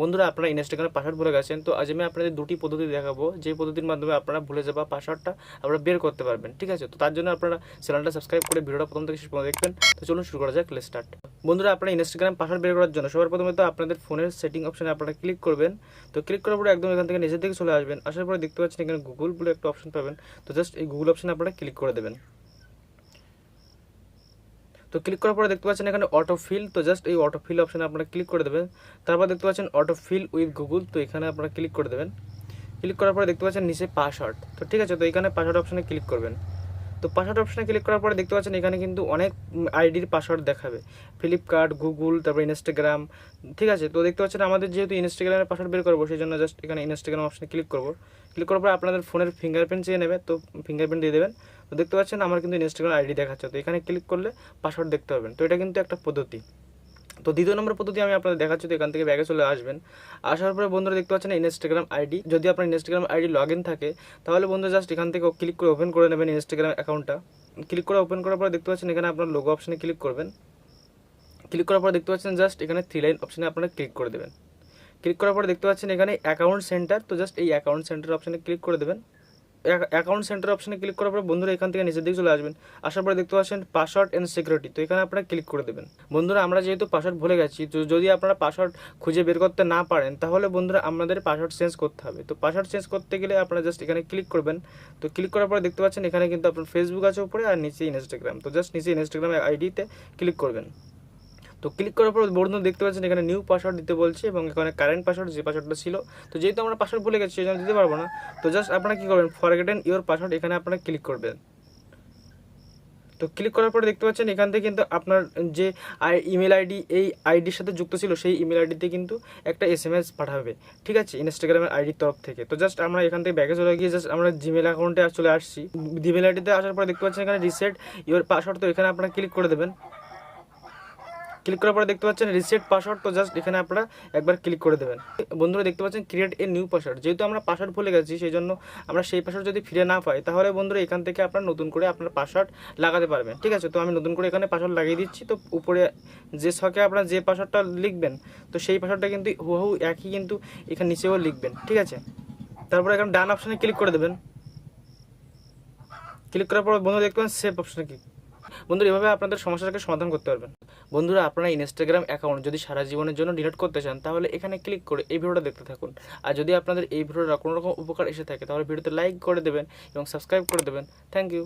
বন্ধুরা, আপনারা ইনস্টাগ্রামে পাসওয়ার্ড ভুলে গেছেন, তো আজ আমি আপনাদের দুটি পদ্ধতি দেখাবো। যে পদ্ধতির মাধ্যমে আপনারা ভুলে যাওয়া পাসওয়ার্ডটা আপনারা বের করতে পারবেন, ঠিক আছে? তো তার জন্য আপনারা চ্যানেলটা সাবস্ক্রাইব করে ভিডিওটা প্রথম থেকে শেষ পর্যন্ত দেখবেন। তো চলুন শুরু করা যাক লেট স্টার্ট বন্ধুরা, আপনারা ইনস্টাগ্রাম পাসওয়ার্ড বের করার জন্য সবার প্রথমে তো আপনাদের ফোনের সেটিং অপশনে আপনারা ক্লিক করবেন। তো ক্লিক করার পরে একদম এখান থেকে নিচের দিকে চলে আসবেন। আসার পরে দেখতে পাচ্ছেন এখানে গুগল বলে একটা অপশন পাবেন। তো জাস্ট এই গুগল অপশনে আপনারা ক্লিক করে দেবেন। তো ক্লিক করার পরে দেখতে পাচ্ছেন এখানে অটো ফিল তো জাস্ট এই অটো ফিল অপশানে আপনারা ক্লিক করে দেবেন। তারপর দেখতে পাচ্ছেন অটো ফিল উইথ গুগল তো এখানে আপনারা ক্লিক করে দেবেন। ক্লিক করার পরে দেখতে পাচ্ছেন নিচে পাসওয়ার্ড তো ঠিক আছে, তো এখানে পাসওয়ার্ড অপশানে ক্লিক করবেন। তো পাসওয়ার্ড অপশানে ক্লিক করার পরে দেখতে পাচ্ছেন এখানে কিন্তু অনেক আইডির পাসওয়ার্ড দেখাবে। ফ্লিপকার্ট গুগল তারপর ইনস্টাগ্রাম ঠিক আছে, তো দেখতে পাচ্ছেন আমাদের যেহেতু ইনস্টাগ্রামের পাসওয়ার্ড বের করব সেই জন্য জাস্ট এখানে ইনস্টাগ্রাম অপশানে ক্লিক করব। ক্লিক করার পরে আপনাদের ফোনের ফিঙ্গারপ্রিন্ট চেয়ে নেবে, তো ফিঙ্গারপ্রিন্ট দিয়ে দেবেন। তো দেখতে পাচ্ছেন আমার কিন্তু ইনস্টাগ্রাম আইডি দেখাচ্ছে। তো এখানে ক্লিক করলে পাসওয়ার্ড দেখতে পাবেন। তো এটা কিন্তু একটা পদ্ধতি। তো দ্বিতীয় নম্বর পদ্ধতি আমি আপনাদের দেখাচ্ছি, তো এখান থেকে ব্যাগে চলে আসবেন। আসার পরে বন্ধুরা দেখতে পাচ্ছেন ইনস্টাগ্রাম আইডি যদি আপনার ইনস্টাগ্রাম আইডি লগ থাকে, তাহলে বন্ধু জাস্ট এখান থেকে ক্লিক করে ওপেন করে নেবেন ইনস্টাগ্রাম অ্যাকাউন্টটা ক্লিক করে ওপেন করার পরে দেখতে পাচ্ছেন এখানে আপনার লোগো অপশানে ক্লিক করবেন। ক্লিক করার পরে দেখতে পাচ্ছেন জাস্ট এখানে থ্রি লাইন অপশানে আপনারা ক্লিক করে দেবেন। ক্লিক করার পরে দেখতে পাচ্ছেন এখানে অ্যাকাউন্ট সেন্টার তো জাস্ট এই অ্যাকাউন্ট সেন্টার অপশানে ক্লিক করে দেবেন। অ্যাকাউন্ট সেন্টার অপশানে ক্লিক করার পরে বন্ধুরা এখান থেকে নিচের দিকে চলে আসবেন। আসার পরে দেখতে পাচ্ছেন পাসওয়ার্ড অ্যান্ড সিকিউরিটি তো এখানে আপনারা ক্লিক করে দেবেন। বন্ধুরা আমরা যেহেতু পাসওয়ার্ড ভুলে গেছি, তো যদি আপনারা পাসওয়ার্ড খুঁজে বের করতে না পারেন, তাহলে বন্ধুরা আমাদের পাসওয়ার্ড চেঞ্জ করতে হবে। তো পাসওয়ার্ড চেঞ্জ করতে গেলে আপনারা জাস্ট এখানে ক্লিক করবেন। তো ক্লিক করার পরে দেখতে পাচ্ছেন এখানে কিন্তু আপনার ফেসবুক আছে উপরে আর নিচে ইনস্টাগ্রাম তো জাস্ট নিচে ইনস্টাগ্রাম আইডিতে ক্লিক করবেন। তো ক্লিক করার পর বন্ধু দেখতে পাচ্ছেন এখানে নিউ পাসওয়ার্ড দিতে বলছে এবং এখানে কারেন্ট পাসওয়ার্ড যে পাসওয়ার্ডটা ছিল। তো যেহেতু আমরা পাসওয়ার্ড ভুলে গেছি সেই জন্য দিতে পারব না। তো জাস্ট আপনারা কী করবেন? ফরগেটেন ইওর পাসওয়ার্ড এখানে আপনারা ক্লিক করবেন। তো ক্লিক করার পরে দেখতে পাচ্ছেন এখান থেকে কিন্তু আপনার যে ইমেল আইডি এই আইডির সাথে যুক্ত ছিল, সেই ইমেল আইডিতে কিন্তু একটা এস এম এস পাঠাবে। ঠিক আছে? ইনস্টাগ্রামের আইডির তরফ থেকে। তো জাস্ট আমরা এখান থেকে ব্যাগে চলে গিয়ে জাস্ট আমরা জিমেল অ্যাকাউন্টে চলে আসছি। জিমেল আইডিতে আসার পরে দেখতে পাচ্ছেন এখানে রিসেট ইওর পাসওয়ার্ড তো এখানে আপনারা ক্লিক করে দেবেন। ক্লিক করার পরে দেখতে পাচ্ছেন রিসেট পাসওয়ার্ড তো জাস্ট এখানে আপনারা একবার ক্লিক করে দেবেন। বন্ধুরা দেখতে পাচ্ছেন ক্রিয়েট এ নিউ পাসওয়ার্ড যেহেতু আমরা পাসওয়ার্ড ভুলে গেছি সেই জন্য আমরা সেই পাসওয়ার্ড যদি ফিরে না পাই, তাহলে বন্ধুরা এখান থেকে আপনারা নতুন করে আপনার পাসওয়ার্ড লাগাতে পারবেন। ঠিক আছে? তো আমি নতুন করে এখানে পাসওয়ার্ড লাগিয়ে দিচ্ছি। তো উপরে যে শখে আপনারা যে পাসওয়ার্ডটা লিখবেন, তো সেই পাসওয়ার্ডটা কিন্তু হুবহু একই কিন্তু এখানে নিচেও লিখবেন। ঠিক আছে? তারপরে এখানে ডান অপশানে ক্লিক করে দেবেন। ক্লিক করার পর বন্ধু দেখতে পাবেন সেভ অপশানে ক্লিক বন্ধুরা, এভাবে আপনাদের সমস্যাটাকে সমাধান করতে পারবেন। বন্ধুরা, আপনারা ইনস্টাগ্রাম অ্যাকাউন্ট যদি সারা জীবনের জন্য ডিলিট করতে চান, তাহলে এখানে ক্লিক করে এই ভিডিওটা দেখতে থাকুন। আর যদি আপনাদের এই ভিডিওটা কোনো রকম উপকার এসে থাকে, তাহলে ভিডিওতে লাইক করে দেবেন এবং সাবস্ক্রাইব করে দেবেন। Thank you